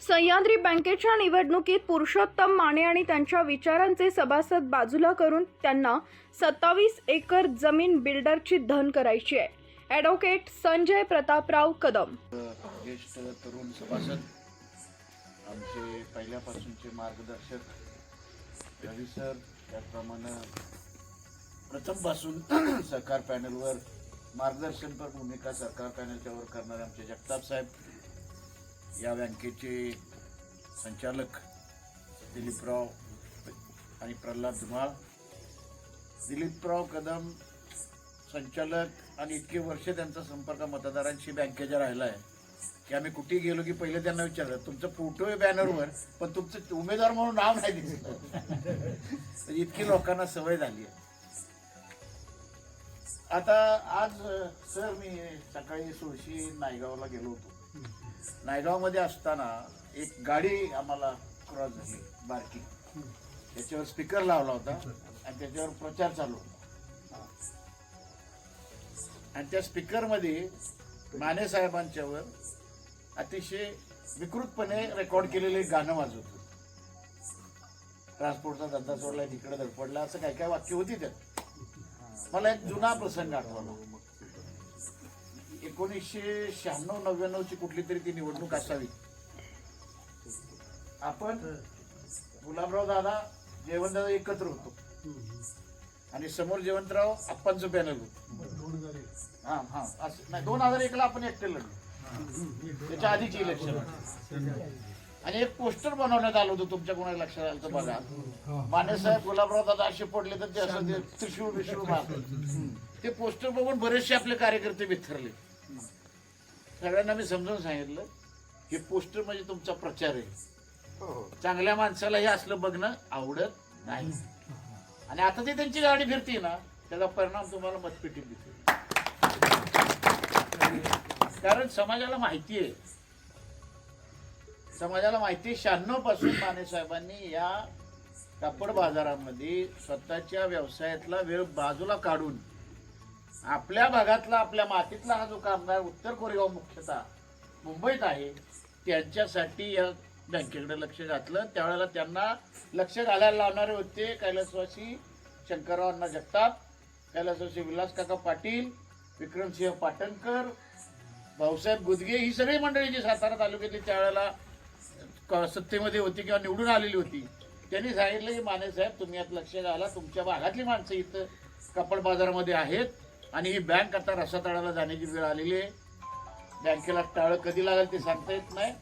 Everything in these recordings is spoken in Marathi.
सह्याद्री बँकेच्या निवडणुकीत पुरुषोत्तम माने आणि त्यांच्या विचारांचे सभासद बाजूला करून त्यांना सत्तावीस एकर जमीन बिल्डरची धन करायची आहे. ॲडव्होकेट संजय प्रतापराव कदम. ज्येष्ठ तरुण सभासद आमचे पहिल्यापासूनचे मार्गदर्शक. रवी सर त्याचप्रमाणे प्रथमपासून सरकार पॅनलवर मार्गदर्शनपर भूमिका सरकार पॅनलच्या वर करणारे आमचे जगताप साहेब. या बँकेचे संचालक दिलीपराव आणि प्रल्हाद धुमाळ. दिलीपराव कदम संचालक आणि इतके वर्ष त्यांचा संपर्क मतदारांशी बँकेच्या राहिला आहे की आम्ही कुठेही गेलो की पहिले त्यांना विचारलं तुमचं फोटो आहे बॅनरवर पण तुमचं उमेदवार म्हणून नाव नाही दिसलं इतकी लोकांना सवय झाली आहे. आता आज सर मी सकाळी सुळशी नायगावला गेलो होतो. नायगावमध्ये असताना एक गाडी आम्हाला क्रॉस झाली बारकी. त्याच्यावर स्पीकर लावला होता आणि त्याच्यावर प्रचार चालू होता. आणि त्या स्पीकरमध्ये माने साहेबांच्यावर अतिशय विकृतपणे रेकॉर्ड केलेले गाणं वाजवत होतं. ट्रान्सपोर्टचा धंदा सोडला तिकडे धडपडला असं काय काय वाक्य होती त्यात. मला एक जुना प्रसंग आठवला. एकोणीसशे शहाण्णव नव्याण्णव ची कुठली तरी ती निवडणूक असावी. आपण गुलाबराव दादा जयवंत दादा एकत्र होतो. आणि समोर जयवंतराव आप्पांचं पॅनल होतो. हा हा असं. नाही दोन हजार एकला आपण एकटे लढलो. त्याच्या आधीची इलेक्शन आणि एक पोस्टर बनवण्यात आलं होतं तुमच्या कोणाला लक्षात आलं तर बघा. माने साहेब गुलाबराव दादा असे पडले तर ते असं त्रिशूळ बिशूळ मारतात. ते पोस्टर बघून बरेचसे आपले कार्यकर्ते बिथरले. सगळ्यांना मी समजावून सांगितलं हे पोस्टर म्हणजे तुमचा प्रचार आहे. चांगल्या माणसाला हे असलं बघणं आवडत नाही. आणि आता ती त्यांची गाडी फिरते ना त्याचा परिणाम तुम्हाला मतपेटीत दिसेल. कारण समाजाला माहिती आहे. समाजाला माहिती आहे शहाण्णवपासून माने साहेबांनी या कापड बाजारामध्ये स्वतःच्या व्यवसायातला वेळ बाजूला काढून आपल्या भागातला आपल्या मातीतला हा जो कामगार उत्तर कोरेगाव मुख्यतः मुंबईत आहे त्यांच्यासाठी या बँकेकडे लक्ष घातलं. त्यावेळेला त्यांना लक्ष घालायला लावणारे होते कैलासवासी शंकरराव अण्णा जगताप कैलासवासी विलास काका पाटील विक्रमसिंह पाटणकर भाऊसाहेब गुदगे ही सगळी मंडळी जी सातारा तालुक्यातली त्यावेळेला क- सत्तेमध्ये होती किंवा निवडून आलेली होती त्यांनी सांगितलं की माने साहेब तुम्ही यात लक्ष घाला तुमच्या भागातली माणसं इथं कपड बाजारामध्ये आहेत आणि ही बँक आता रसातळाला जाण्याची वेळ आलेली आहे. बँकेला टाळं कधी लागेल ते सांगता येत नाही.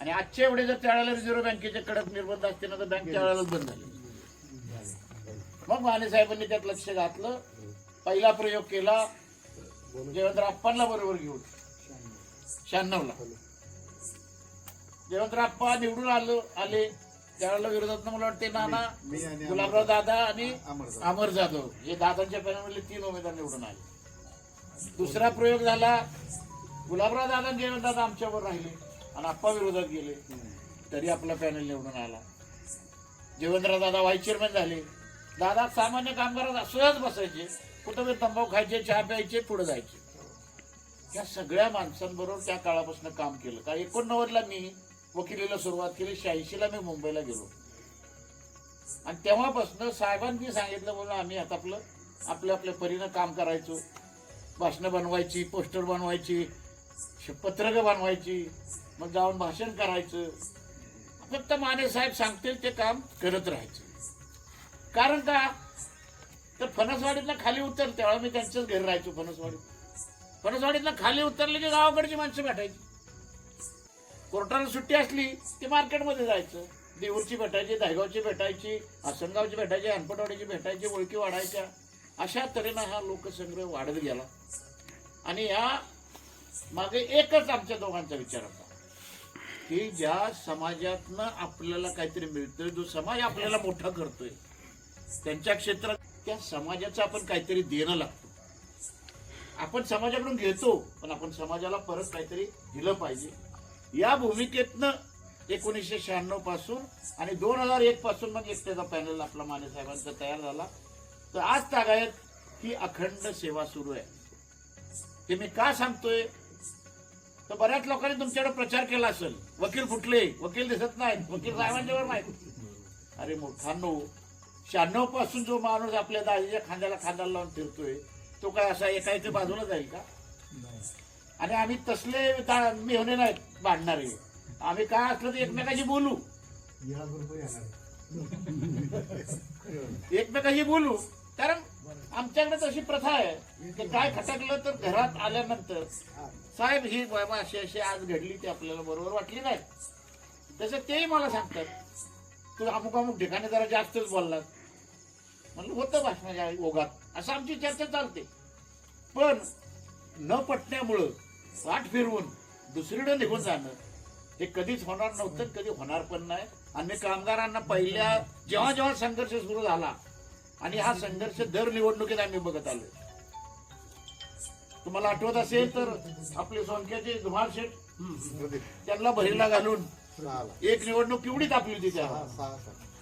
आणि आजच्या एवढे जर त्यावेळेला रिझर्व्ह बँकेचे कडक निर्बंध असते ना तर बँक त्यावेळेलाच बंद झाली. मग माने साहेबांनी त्यात लक्ष घातलं. पहिला प्रयोग केला. जयवंतराप्पांना बरोबर घेऊन. शहाण्णवला. जयवंतराप्पा निवडून आलं आले. त्यावेळेला विरोधात मला वाटते नाना गुलाबराव दादा आणि अमर जाधव. हे दादांच्या पॅनलमधले तीन उमेदवार निवडून आले. दुसरा प्रयोग झाला गुलाबराव दादा आणि जयवंत दादा आमच्यावर राहिले आणि आप्पा विरोधात गेले. तरी आपला पॅनल निवडून आला. जयवंतराव दादा व्हाईस चेअरमॅन झाले. दादा सामान्य कामगारात सहज बसायचे. कुठं तरी तंबाखू खायचे चहा प्यायचे पुढे जायचे. या सगळ्या माणसांबरोबर त्या काळापासून काम केलं. का एकोणनव्वदला मी वकिलीला सुरुवात केली. शहाऐंशीला मी मुंबईला गेलो. आणि तेव्हापासून साहेबांनी सांगितलं म्हणून आम्ही आता आपलं आपल्या आपल्या परीनं काम करायचो. भाषणं बनवायची पोस्टर बनवायची पत्रकं बनवायची मग जाऊन भाषण करायचं. फक्त माने साहेब सांगतील ते काम करत राहायचं. कारण का? तर फणसवाडीतनं खाली उतर तेव्हा मी त्यांच्याच घरी राहायचो फणसवाडीत. फणसवाडीतनं खाली उतरले की गावाकडची माणसं भेटायची. कोर्टाला सुट्टी असली की मार्केटमध्ये जायचं. देऊरची भेटायची दायगावची भेटायची आसनगावची भेटायची अनपटवाडीची भेटायची ओळखी वाढायच्या. अशा तऱ्हेनं हा लोकसंग्रह वाढत गेला. आणि या मागे एकच आमच्या दोघांचा विचार होता की ज्या समाजातनं आपल्याला काहीतरी मिळतोय जो समाज आपल्याला मोठा करतोय त्यांच्या क्षेत्रात त्या समाजाचं आपण काहीतरी देणं लागतो. आपण समाजाकडून घेतो पण आपण समाजाला परत काहीतरी दिलं पाहिजे. या भूमिकेतनं एकोणीसशे शहाण्णवपासून आणि दोन हजार एक पासून मग एकट्याचा पॅनल आपला माने साहेबांचा तयार झाला. तर आज तागायत ही अखंड सेवा सुरू आहे. हे मी का सांगतोय? तर बऱ्याच लोकांनी तुमच्याकडे प्रचार केला असेल. वकील फुटले वकील दिसत नाहीत वकील साहेबांच्यावर नाहीत अरे मोठांनो शहाण्णवपासून जो माणूस आपल्या दाजीच्या खांद्याला खांद्याला लावून फिरतोय तो काय असा एका इथे बाजूला जाईल का? आणि आम्ही तसले मेहने नाहीत भांडणारे आम्ही काय असलं तर एकमेकाशी बोलू. एकमेकाशी बोलू. कारण आमच्याकडे तशी प्रथा आहे की काय खटकलं तर घरात आल्यानंतर साहेब ही बाबा अशी अशी आज घडली ती आपल्याला बरोबर वाटली नाही. तसं तेही मला सांगतात. तू अमुक अमुक ठिकाणी जरा जास्तच बोललात म्हणलं होतं भाषणाच्या ओघात. असं आमची चर्चा चालते. पण न पटण्यामुळं पाठ फिरवून दुसरीकडे निघून जाणं. हे कधीच होणार नव्हतं कधी होणार पण नाही. आणि कामगारांना पहिल्या जेव्हा जेव्हा संघर्ष सुरू झाला आणि हा संघर्ष दर निवडणुकीत आम्ही बघत आलो. तुम्हाला आठवत असेल तर आपले सोनक्याचे धुमाळ शेठ त्यांना बहिरला घालून एक निवडणूक केवढी तापली होती त्या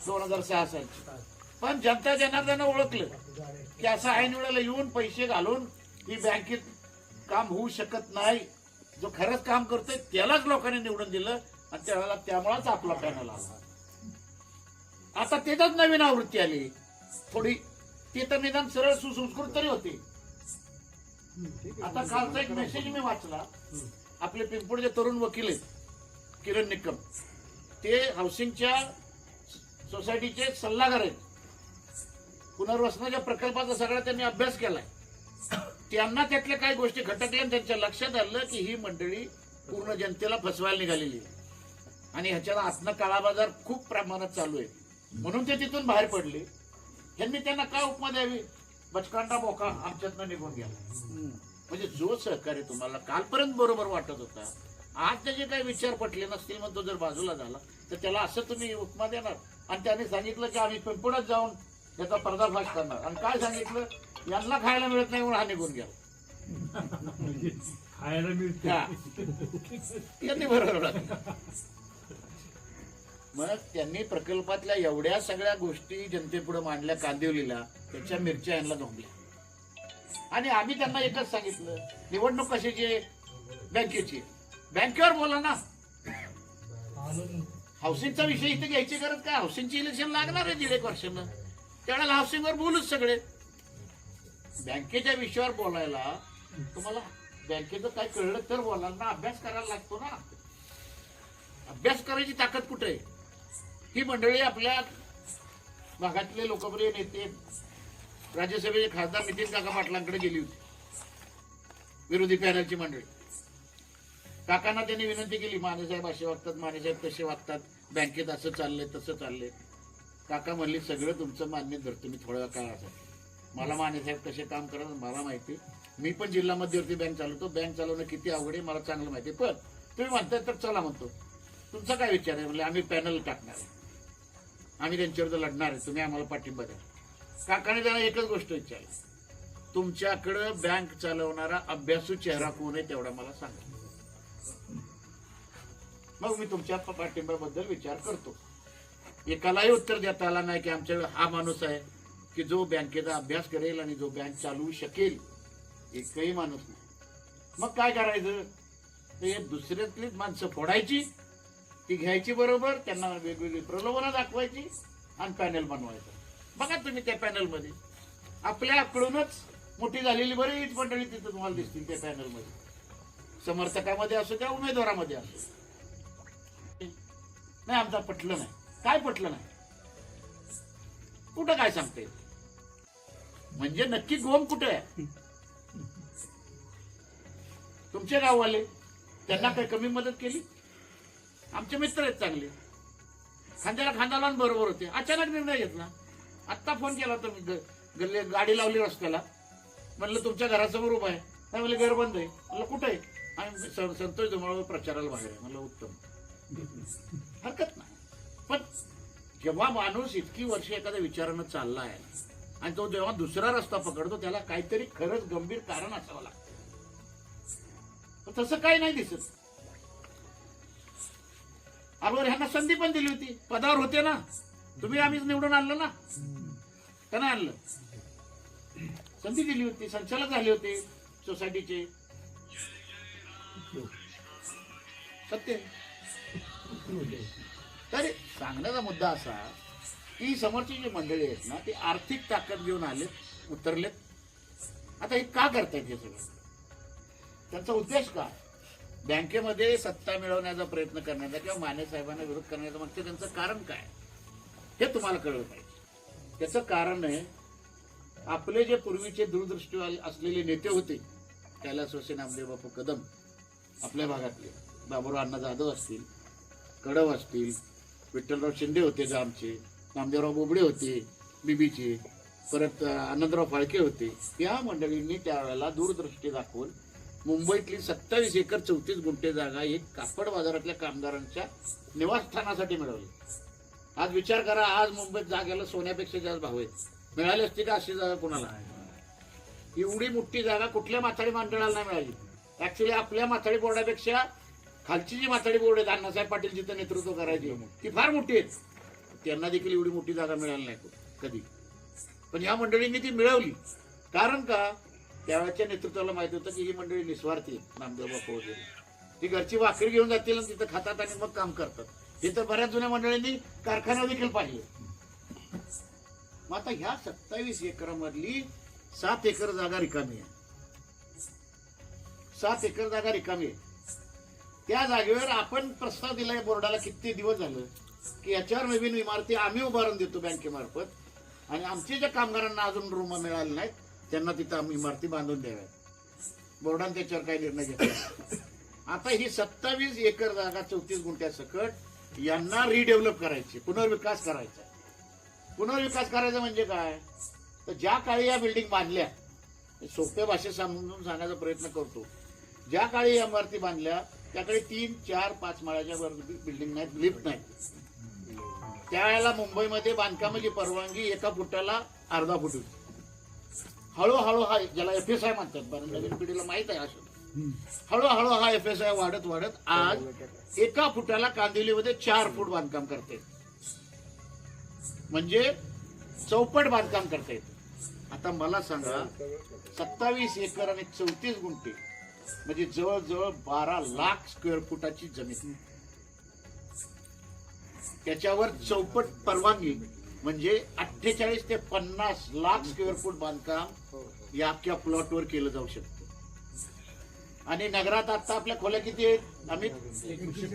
दोन हजार सहा सालची पण जनता जनार्दन ओळखलं. की असं ऐन वेळेला येऊन पैसे घालून ही बँकेत काम होऊ शकत नाही. जो खरंच काम करतोय त्यालाच लोकांनी निवडून दिलं आणि त्याला त्यामुळेच आपला पॅनल आला. आता त्याच्यात नवीन आवृत्ती आली. थोडी ते तर निदान सरळ सुसंस्कृत तरी होते. आता कालचा एक मेसेज मी वाचला. आपले पिंपळचे तरुण वकील आहेत किरण निकम. ते हाऊसिंगच्या सोसायटीचे सल्लागार आहेत. पुनर्वसनाच्या प्रकल्पाचा सगळा त्यांनी अभ्यास केलाय. त्यांना त्यातल्या काही गोष्टी खटकल्या आणि त्यांच्या लक्षात आलं की ही मंडळी पूर्ण जनतेला फसवायला निघालेली आहे. आणि ह्याच्याला आतनं काळा बाजार खूप प्रमाणात चालू आहे. म्हणून ते तिथून बाहेर पडले. त्यांनी त्यांना काय उपमा द्यावी? बचकांडा बोका आमच्यातनं निघून गेला. म्हणजे जो सहकार्य तुम्हाला कालपर्यंत बरोबर वाटत होता आज त्याचे काही विचार पटले नसतील मग तो जर बाजूला झाला तर त्याला असं तुम्ही उपमा देणार. आणि त्याने सांगितलं की आम्ही पिंपळात जाऊन त्याचा पर्दाफाश करणार. आणि काय सांगितलं? यांना खायला मिळत नाही म्हणून हा निघून गेला. खायला मिळते. हा. यांनी बरोबर. मग त्यांनी प्रकल्पातल्या एवढ्या सगळ्या गोष्टी जनतेपुढे मांडल्या कांदिवलीला त्याच्या मिरच्या यांना झोंबल्या आणि आम्ही त्यांना एकच सांगितलं निवडणूक कशाची आहे? बँकेची. बँकेवर बोला ना. हाऊसिंगचा विषय इथे घ्यायची गरज काय? हाऊसिंगची इलेक्शन लागणार आहे दीड एक वर्षानं. त्यावेळेला हाऊसिंगवर बोलूच सगळे. बँकेच्या विषयावर बोलायला तुम्हाला बँकेचं काय कळलं तर बोला ना अभ्यास करायला लागतो ना. अभ्यास करायची ताकद कुठे? आहे ही मंडळी आपल्या भागातले लोकप्रिय नेते राज्यसभेचे खासदार नितीन काका पाटलांकडे गेली होती. विरोधी पॅनलची मंडळी. काकांना त्यांनी विनंती केली मानेसाहेब असे वागतात मानेसाहेब तसे वागतात. बँकेत असं चाललंय तसं चाललंय. काका म्हणले सगळं तुमचं मान्य धरतो मी थोड्या काळासाठी. मला मानेसाहेब कसे काम करतात मला माहिती. मी पण जिल्हा मध्यवर्ती बँक चालवतो. बँक चालवणं किती अवघड आहे मला चांगलं माहिती. पण तुम्ही म्हणताय तर चला म्हणतो. तुमचा काय विचार आहे? म्हणजे आम्ही पॅनल टाकणार आहे. आम्ही त्यांच्यावर लढणार आहे. तुम्ही आम्हाला पाठिंबा द्या. काकाने त्यांना एकच गोष्ट विचारली. तुमच्याकडं बँक चालवणारा अभ्यासू चेहरा कोण आहे तेवढा मला सांगा. मग मी तुमच्या पाठिंब्याबद्दल विचार करतो. एकालाही उत्तर देता आला नाही की आमच्याकडे हा माणूस आहे. की जो बँकेचा अभ्यास करेल आणि जो बँक चालवू शकेल एकही माणूस नाही. मग काय करायचं? ते दुसऱ्यातलीच माणसं फोडायची ती घ्यायची बरोबर त्यांना वेगवेगळी प्रलोभनं दाखवायची आणि पॅनल बनवायचं. बघा तुम्ही त्या पॅनलमध्ये. आपल्याकडूनच मोठी झालेली बरीच मंडळी तिथं तुम्हाला दिसतील त्या पॅनलमध्ये. समर्थकामध्ये असो किंवा उमेदवारामध्ये असो. नाही आमचा पटलं नाही. काय पटलं नाही? कुठं काय सांगता म्हणजे नक्की गोम कुठे आहे? तुमचे गाववाले त्यांना काही कमी मदत केली? आमचे मित्र आहेत चांगले. खांद्याला खांदा लावून बरोबर होते. अचानक निर्णय घेतला. आत्ता फोन केला तर मी गाडी लावली रस्त्याला. म्हणलं तुमच्या घरासमोर उभा आहे. नाही म्हणलं घर बंद आहे. म्हणलं कुठे आहे? आम्ही संतोष धुमाळ प्रचाराला बाहेर आहे. म्हणलं उत्तम. हरकत नाही. पण जेव्हा माणूस इतकी वर्ष एखाद्या विचारानं चालला आहे आणि तो जेव्हा दुसरा रस्ता पकडतो त्याला काहीतरी खरंच गंभीर कारण असावं लागतं. तसं काही नाही दिसत. अगोदर ह्यांना संधी पण दिली होती. पदावर होते ना. तुम्ही आम्हीच निवडून आणलं ना. का नाही आणलं. संधी दिली होती. संचालक झाले होते सोसायटीचे सत्य. तरी सांगण्याचा मुद्दा असा ही समोरची जी मंडळी आहेत ना ती आर्थिक ताकद घेऊन आलेत उतरलेत. आता हे का करतायत हे सगळं? त्यांचा उद्देश का बँकेमध्ये सत्ता मिळवण्याचा प्रयत्न करण्याचा किंवा माने साहेबांना विरोध करण्याचा मागचं त्यांचं कारण काय? हे तुम्हाला कळलं पाहिजे. त्याचं कारण आहे आपले जे पूर्वीचे दूरदृष्टी असलेले नेते होते कैलास वसे नामदेव बापू कदम आपल्या भागातले बाबूराव अण्णा जाधव असतील कडव असतील विठ्ठलराव शिंदे होते जामचे नामदेवराव बोबडे होते बीबीचे परत आनंदराव फाळके होते. या मंडळींनी त्यावेळेला दूरदृष्टी दाखवून मुंबईतली सत्तावीस एकर चौतीस गुंठे जागा एक कापड बाजारातल्या कामगारांच्या निवासस्थानासाठी मिळवली. आज विचार करा आज मुंबईत जागेला सोन्यापेक्षा जास्त भाव आहेत. मिळाली असती का अशी जागा कोणाला? एवढी मोठी जागा कुठल्या माथाडी मंडळाला नाही मिळाली. ऍक्च्युली आपल्या माथाडी बोर्डापेक्षा खालची जी माथाडी बोर्ड आहेत अण्णासाहेब पाटील जिथं नेतृत्व करायची ती फार मोठी आहेत. त्यांना देखील एवढी मोठी जागा मिळाली नाही कधी. पण या मंडळींनी ती मिळवली. कारण का? त्यावेळेच्या नेतृत्वाला माहीत होतं की ही मंडळी निस्वार्थी नामदेव बापू वगैरे. ती घरची वाखरी घेऊन जातील आणि तिथं खातात आणि मग काम करतात. हे तर बऱ्याच जुन्या मंडळींनी कारखाना देखील पाहिले. मग आता ह्या सत्तावीस एकरामधली सात एकर जागा रिकामी आहे. सात एकर जागा रिकामी आहे. त्या जागेवर आपण प्रस्ताव दिलाय बोर्डाला किती दिवस झालं? की याच्यावर नवीन इमारती आम्ही उभारून देतो बँकेमार्फत. आणि आमचे ज्या कामगारांना अजून रूम मिळाले नाहीत त्यांना तिथं आम्ही इमारती बांधून द्याव्यात. बोर्डाने त्याच्यावर काही निर्णय घेतला आता ही सत्तावीस एकर जागा चौतीस गुंठ्या सकट यांना रिडेव्हलप करायची पुनर्विकास करायचा. पुनर्विकास करायचा म्हणजे काय? तर ज्या काळी या बिल्डिंग बांधल्या सोप्या भाषेत समजून सांगण्याचा प्रयत्न करतो. ज्या काळी या इमारती बांधल्या त्याकडे तीन चार पाच माळ्याच्या वर बिल्डिंग नाहीत लिफ्ट नाही त्यावेळेला मुंबईमध्ये बांधकामाची परवानगी एका फुटाला अर्धा फुट होती. हळूहळू हा ज्याला एफ एस आय म्हणतात बरं नवीन पिढीला माहीत आहे असं हळूहळू हा एफ एस आय वाढत वाढत आज एका फुटाला कांदिवलीमध्ये चार फूट बांधकाम करते म्हणजे चौपट बांधकाम करता येतं. आता मला सांगा सत्तावीस एकर आणि चौतीस गुंठे म्हणजे जवळजवळ बारा लाख स्क्वेअर फुटाची जमीन. त्याच्यावर चौपट परवानगी म्हणजे अठ्ठेचाळीस ते पन्नास लाख स्क्वेअर फूट बांधकाम या अख्ख्या प्लॉटवर केलं जाऊ शकतं. आणि नगरात आता आपल्या खोल्या किती आहेत आम्ही एकवीसशे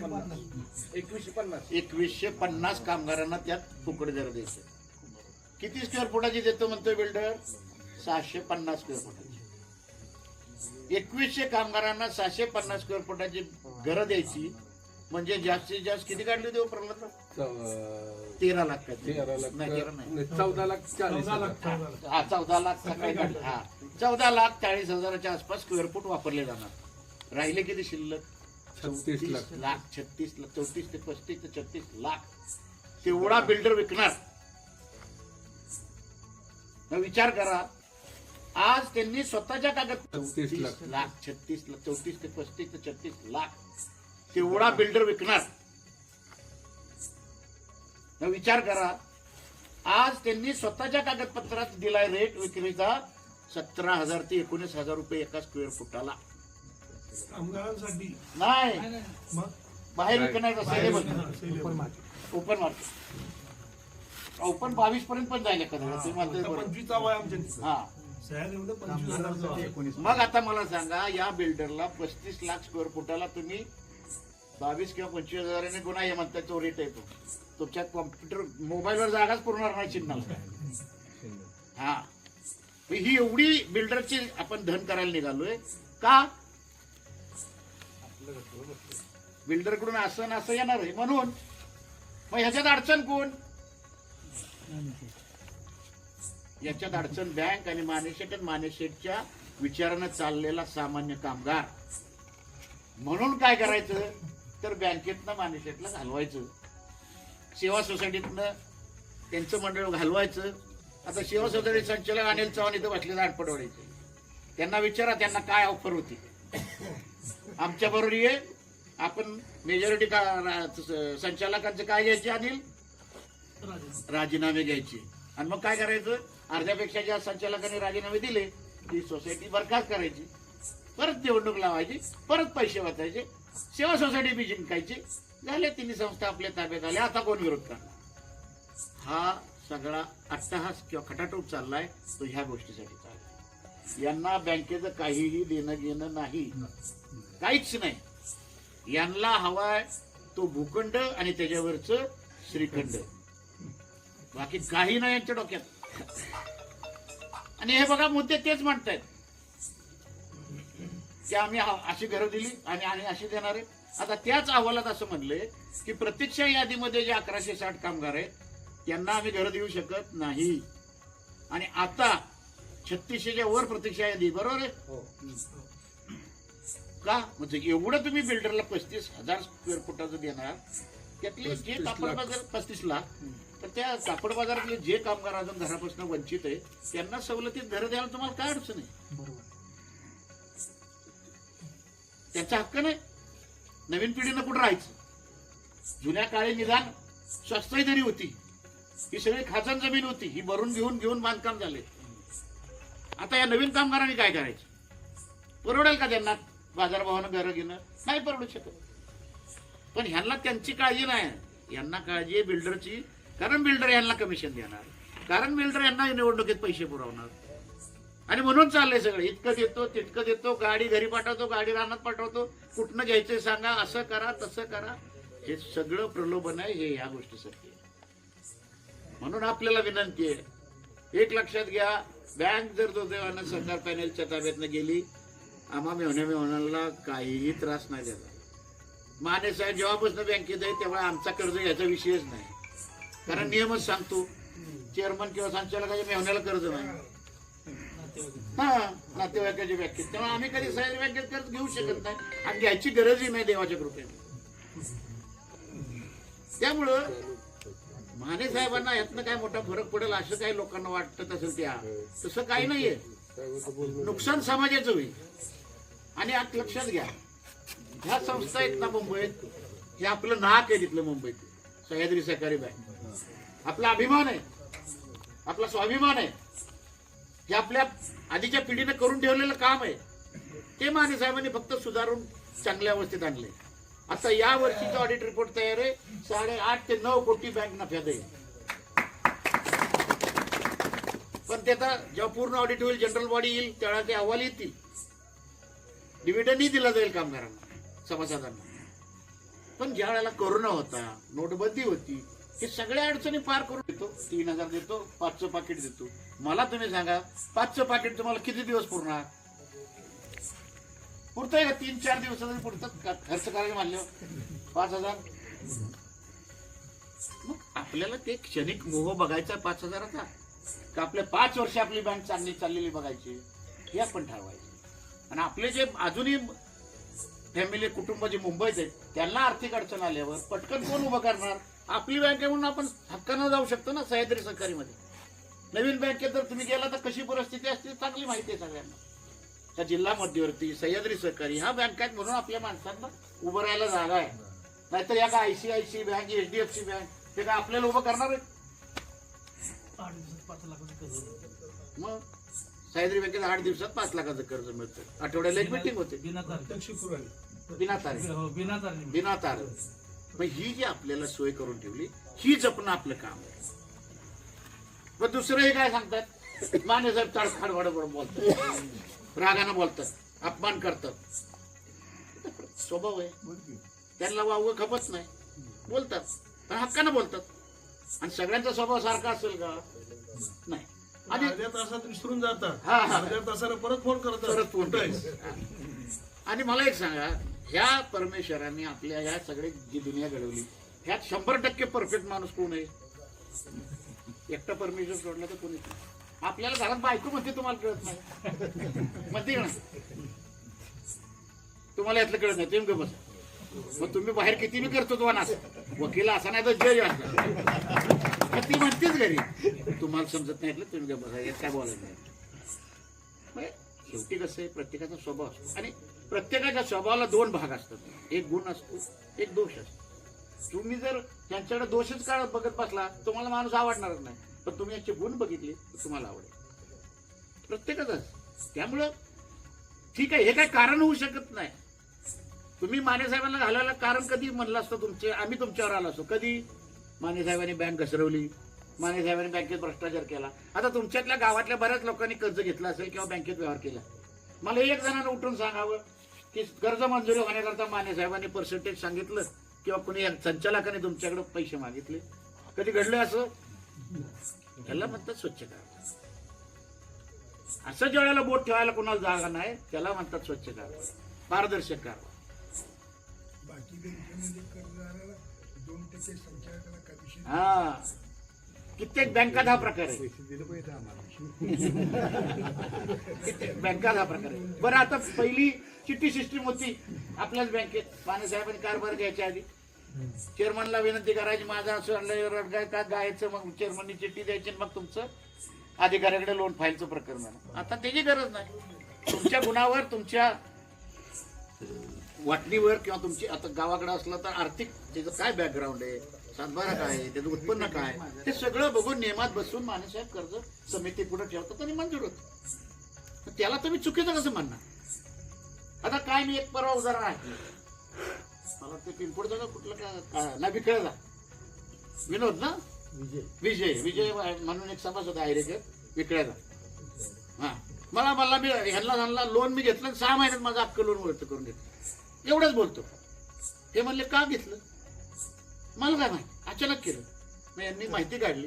पन्नास. एकवीसशे पन्नास. कामगारांना त्यात फुकट दर द्यायचं. किती स्क्वेअर फुटाची देतो म्हणतोय बिल्डर? सहाशे पन्नास स्क्वेअर फुटाची. एकवीसशे कामगारांना सहाशे पन्नास स्क्वेअर फुटाची घरं द्यायची. म्हणजे जास्तीत जास्त किती काढली देऊ प्रल्हाद? तेरा लाख का तेरा लाख नाही तेरा नाही. नाही, चौदा लाख चाळीस चौदा हजार. लाख चौदा लाख. हा चौदा लाख सकाळी काढले हा. चौदा लाख चाळीस हजाराच्या आसपास स्क्वेअर फूट वापरले जाणार. राहिले किती शिल्लक? छत्तीस लाख. लाख छत्तीस लाख चौतीस ते पस्तीस ते छत्तीस लाख. तेवढा बिल्डर विकणार. मग विचार करा आज त्यांनी स्वतःच्या कागद चौतीस लाख. लाख छत्तीस लाख चौतीस ते पस्तीस ते छत्तीस लाख तेवढा बिल्डर विकणार. विचार करा आज त्यांनी स्वतःच्या कागदपत्रात दिलाय रेट विक्रीचा सतरा हजार ते एकोणीस हजार रुपये एका स्क्वेअर फुटाला. कामगारांसाठी. नाही. मग? बाहेर सेलेबल. ओपन मार्केट ओपन बावीस पर्यंत पण आमच्या तिथं. हा. मग आता मला सांगा या बिल्डरला पस्तीस लाख स्क्वेअर फुटाला तुम्ही बावीस किंवा पंचवीस हजाराने गुन्हा हे म्हणताय तो रेट येतो तुमच्या कॉम्प्युटर मोबाईलवर जागाच पुरणार नाही चिन्ह. हा. ही एवढी बिल्डरची आपण धन करायला निघालोय. का? बिल्डरकडून असं न असं येणार आहे म्हणून. मग ह्याच्यात अडचण कोण? याच्यात अडचण बँक आणि मानेशेट आणि मानेशेटच्या विचारानं चाललेला सामान्य कामगार. म्हणून काय करायचं? तर बँकेतनं मानेशेटला घालवायचं. सेवा सोसायटीतनं त्यांचं मंडळ घालवायचं. आता सेवा सोसायटी संचालक अनिल चव्हाण इथं बसले आठपडवायचे त्यांना विचारा त्यांना काय ऑफर होती. आमच्या बरोबर ये. आपण मेजॉरिटी का संचालकांचे काय घ्यायचे अनिल? राजीनामे घ्यायचे. आणि मग काय करायचं? अर्ध्यापेक्षा ज्या संचालकांनी राजीनामे दिले. ती सोसायटी बरखास्त करायची. परत निवडणूक लावायची. परत पैसे वाचायचे. सेवा सोसायटी बी जिंकायची. झाले तिन्ही संस्था आपल्या ताब्यात आल्या. आता कोण विरोध करणार? हा सगळा अट्टहास किंवा खटाटोप चाललाय तो ह्या गोष्टीसाठी चाललाय. यांना बँकेचं काहीही देणं घेणं नाही. काहीच नाही. यांना हवाय तो भूखंड आणि त्याच्यावरच श्रीखंड. बाकी काही नाही यांच्या डोक्यात. आणि हे बघा मुद्दे तेच म्हणतायत. की आम्ही हा- अशी घरं दिली आणि आणि अशी देणार आहे. आता त्याच अहवालात असं म्हणलंय की प्रतीक्षा यादीमध्ये जे अकराशे साठ कामगार आहेत त्यांना आम्ही घरं देऊ शकत नाही. आणि आता छत्तीसशेच्या वर प्रतीक्षा यादी बरोबर आहे? का? म्हणजे एवढं तुम्ही बिल्डरला पस्तीस हजार स्क्वेअर फुटाचं देणार त्यातले जे. बाजार पस्तीस लाख. तर त्या कापड बाजारातले जे कामगार अजून घरापासून वंचित आहे त्यांना सवलतीत घरं द्यायला तुम्हाला काय अडचण आहे? त्यांचा हक्क नाही. नवीन पिढीनं कुठं राहायचं? जुन्या काळी निदान स्वस्तही तरी होती. ही सगळी खाजण जमीन होती. ही भरून घेऊन घेऊन बांधकाम झाले. आता या नवीन कामगारांनी काय करायचं? परवडेल का त्यांना बाजारभावानं घरं घेणं? नाही परवडू शकत. पण ह्यांना त्यांची काळजी नाही. यांना काळजी आहे बिल्डरची कारण बिल्डर यांना कमिशन देणार. कारण बिल्डर यांना निवडणुकीत पैसे पुरवणार. आणि म्हणून चाललंय सगळं. इतकं देतो तितकं देतो गाडी घरी पाठवतो गाडी रानात पाठवतो. कुठनं घ्यायचंय सांगा असं करा तसं करा. हे सगळं प्रलोभन आहे हे या गोष्टीसाठी म्हणून आपल्याला विनंती आहे एक लक्षात घ्या बँक जर दुर्दैवानं सरकार पॅनेलच्या ताब्यातनं गेली आम्हा मेहण्या मेहनाला काहीही त्रास नाही देणार माने साहेब जेव्हापासून बँकेत आहे तेव्हा आमचा कर्ज याचा विषयच नाही. कारण नियमच सांगतो. चेअरमन किंवा संचालकाच्या मेहण्याला कर्ज नाही. हा नातेवाईकाच्या बँकेत तेव्हा आम्ही कधी सहज बँकेत कर्ज घेऊ शकत नाही. आणि घ्यायची गरजही नाही देवाच्या कृपेने. त्यामुळं माने साहेबांना यातनं काय मोठा फरक पडेल असं काही लोकांना वाटत असेल त्या. तसं काही नाहीये. नुकसान समाजाचं होईल. आणि आत लक्षात घ्या. ह्या संस्था आहेत ना मुंबईत हे आपलं नाक आहे तिथलं मुंबईत. सह्याद्री सहकारी बँक. आपला अभिमान आहे. आपला स्वाभिमान आहे. हे आपल्या आधीच्या पिढीने करून ठेवलेलं काम आहे. ते माने साहेबांनी फक्त सुधारून चांगल्या अवस्थेत आणले. आता या वर्षीचा ऑडिट रिपोर्ट तयार आहे. साडेआठ ते नऊ कोटी बँक नफ्यात आहे पण ते आता जेव्हा पूर्ण ऑडिट होईल जनरल बॉडी येईल त्यावेळा ते अहवाल येतील. डिव्हिडंडही दिला जाईल कामगारांना सभासदांना पण ज्या वेळेला कोरोना होता नोटबंदी होती हे सगळ्या अडचणी पार करून देतो. तीन हजार देतो पाचचं पाकिट देतो. मला तुम्ही सांगा पाचचं पाकिट तुम्हाला किती दिवस पुरणार? पुरतंय का? तीन चार दिवसात पुरतात का? खर्च करायला मानल्यावर पाच हजार? मग आपल्याला ते क्षणिक मोह बघायचा पाच हजाराचा का आपल्या पाच वर्ष आपली बँक चांगली चाललेली बघायची? हे आपण ठरवायचं. आणि आपले जे अजूनही फॅमिली कुटुंब जे मुंबईत आहेत त्यांना आर्थिक अडचण आल्यावर पटकन कोण उभं करणार? आपली बँक आहे म्हणून आपण हक्कानं जाऊ शकतो ना सह्याद्री सहकारीमध्ये. नवीन बँकेत जर तुम्ही गेला तर कशी परिस्थिती असते चांगली माहिती आहे सगळ्यांना. त्या जिल्हा मध्यवर्ती सह्याद्री सहकारी ह्या बँक आहेत म्हणून आपल्या माणसांना उभं राहायला जागा आहे. नाहीतर या का आयसीआयसी बँक एचडीएफसी बँक हे काय आपल्याला उभं करणार आहे मग सह्याद्री बँकेत आठ दिवसात पाच लाखाचं कर्ज मिळतं. आठवड्याला एक मिटिंग होते. बिना तारीख. बिना तारीख. हो बिना तारीख. मग ही जी आपल्याला सोय करून ठेवली ही जपणं आपलं काम आहे. मग दुसरं हे काय सांगतात? माने साहेब ताडखाड बरोबर बोलतात. रागानं बोलतात. अपमान करतात. स्वभाव आहे. त्यांना वावगं खपत नाही. बोलतात. पण हक्कानं बोलतात. आणि सगळ्यांचा स्वभाव सारखा असेल का? नाही. आणि अर्ध्या तासात विसरून जातात. हा, हा. अर्ध्या तासाला परत फोन करतात. परत फोन. आणि मला एक सांगा ह्या परमेश्वरांनी आपल्या ह्या सगळे जी दुनिया घडवली ह्यात शंभर टक्के परफेक्ट माणूस कोण आहे? एकटा परमेश्वर सोडला तर कोणीच नाही. आपल्याला घरात बायको म्हणते तुम्हाला कळत नाही. म्हणते का तुम्हाला यातलं कळत नाही. तुम्ही बस. बसा मग तुम्ही बाहेर किती बी करतो तुम्हाला असं वकील असा नाही तर जज असला ती म्हणतेच घरी. तुम्हाला समजत नाही यातलं तुम्ही बसा. यात काय बोलायचं? नाही शेवटी कसं आहे प्रत्येकाचा स्वभाव असतो. आणि प्रत्येकाच्या स्वभावाला दोन भाग असतात. एक गुण असतो एक दोष असतो. तुम्ही जर त्यांच्याकडे दोषच काढत बघत बसला तुम्हाला माणूस आवडणारच नाही. पण तुम्ही याचे गुण बघितले तर तुम्हाला आवडेल. प्रत्येकाचाच त्यामुळं ठीक आहे हे काय कारण होऊ शकत नाही. तुम्ही माने साहेबांना घालायला कारण कधी म्हणलं असतं तुमचे? आम्ही तुमच्यावर आलो असतो. कधी? माने साहेबांनी बँक घसरवली. माने साहेबांनी बँकेत भ्रष्टाचार केला. आता तुमच्यातल्या गावातल्या बऱ्याच लोकांनी कर्ज घेतलं असेल किंवा बँकेत व्यवहार केला. मला एक जणांना उठून सांगावं. की कर्ज मंजुरी होण्याकरता माने साहेबांनी पर्सेंटेज सांगितलं किंवा कुणी संचालकाने तुमच्याकडे पैसे मागितले? कधी घडलं असं? त्याला म्हणतात स्वच्छ करा असं ज्या वेळेला बोट ठेवायला कोणाला जागा नाही त्याला म्हणतात स्वच्छ कारभार. पारदर्शक कारभार. कमिशन हा. कित्येक बँकात हा प्रकार. आहे कित्येक बँकात हा प्रकार. आहे बरं आता पहिली चिठ्ठी सिस्टीम होती. आपल्याच बँकेत. पाणीसाहेबांनी कारभार घ्यायच्या आधी. चेअरमनला विनंती करायची माझा असं का? गायचं मग चेअरमननी चिठ्ठी द्यायची मग तुमचं अधिकाऱ्याकडे लोन फाईलचं प्रकरण आता त्याची गरज नाही. तुमच्या गुणावर तुमच्या वाटणीवर किंवा तुमची आता गावाकडे असला तर आर्थिक त्याचं काय बॅकग्राऊंड आहे? सातबारा काय आहे? त्याचं उत्पन्न काय ते सगळं बघून नियमात बसून मानेसाहेब कर्ज समिती पुढे ठेवतात आणि मंजूर होत त्याला तुम्ही चुकीचं कसं म्हणणार आता काय मी एक परवा उदाहरण आहे मला ते पिंपोडचं का कुठलं का का- ना विकळला विनोद ना? विजय. विजय. म्हणून एक सभासद आहे रे विकळ्याचा हा. मला मला मी ह्यांना ह्यांना लोन मी घेतलं आणि सहा महिन्यात माझं अख्खं लोन वळत करून घेतलं. एवढंच बोलतो. ते म्हणले का घेतलं? मला काय माहिती. अचानक केलं. मग यांनी माहिती काढली.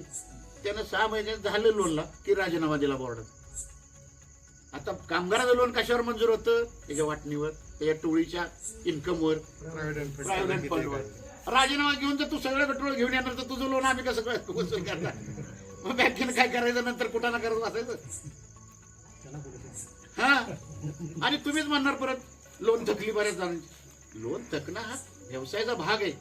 त्यानं सहा महिन्यात झालं लोनला की राजीनामा दिला बोर्डात आता कामगाराचं लोन कशावर मंजूर होतं? त्याच्या वाटणीवर त्याच्या टोळीच्या इन्कमवर प्रायव्हेट फंडवर राजीनामा घेऊन जर तू सगळं पेट्रोल घेऊन येणार तर तुझं लोन आम्ही कसं वसूल करणार? मग बँकेनं काय करायचं? नंतर कुठं ना करत बसायचं? हा? आणि तुम्हीच म्हणणार परत लोन थकली बऱ्याच जणांची. लोन थकणं हा व्यवसायाचा भाग आहे.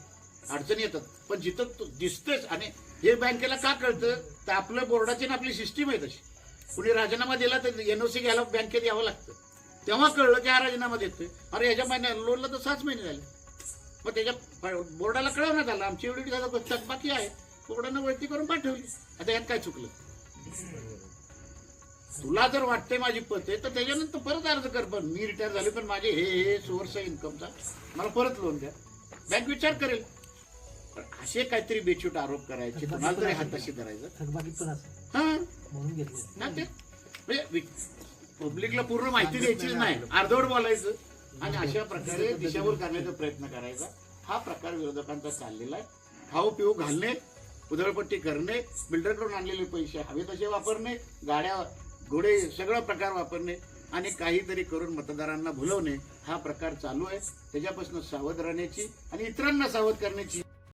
अडचणी येतात. पण जिथं तू दिसतेच आणि हे बँकेला का कळतं? तर आपल्या बोर्डाची ना आपली सिस्टीम आहे तशी. कुणी राजीनामा दिला तर एनओसी घ्यायला बँकेत यावं लागतं. तेव्हा कळलं की हा राजीनामा देतोय. अरे याच्या महिन्या लोनला तर सहाच महिने झाले. मग त्याच्या बोर्डाला कळवण्यात आलं. आमची एवढी झालं थकबाकी आहे. बोर्डानं वळती करून पाठवली. आता यात काय चुकलं? तुला जर वाटतंय माझी पत आहे तर त्याच्यानंतर परत अर्ज कर. पण मी रिटायर झाले पण माझे हे हे सोर्स आहे इन्कमचा मला परत लोन द्या. बँक विचार करेल. पण असे काहीतरी बेछूट आरोप करायचे. कुणाला तरी हाताशी धरायचं. हा म्हणून घेतलं. ना ते? म्हणजे पब्लिकला पूर्ण माहिती द्यायची नाही. अर्धवट बोलायचं. आणि अशा प्रकारे दिशाभूल करण्याचा प्रयत्न करायचा. हा प्रकार विरोधकांचा चाललेला आहे. खाऊ पिऊ घालणे उधळपट्टी करणे बिल्डरकडून आणलेले पैसे हवे तसे वापरणे गाड्या घोडे सगळा प्रकार वापरणे आणि काहीतरी करून मतदारांना भुलवणे हा प्रकार चालू आहे. त्याच्यापासून सावध राहण्याची आणि इतरांना सावध करण्याची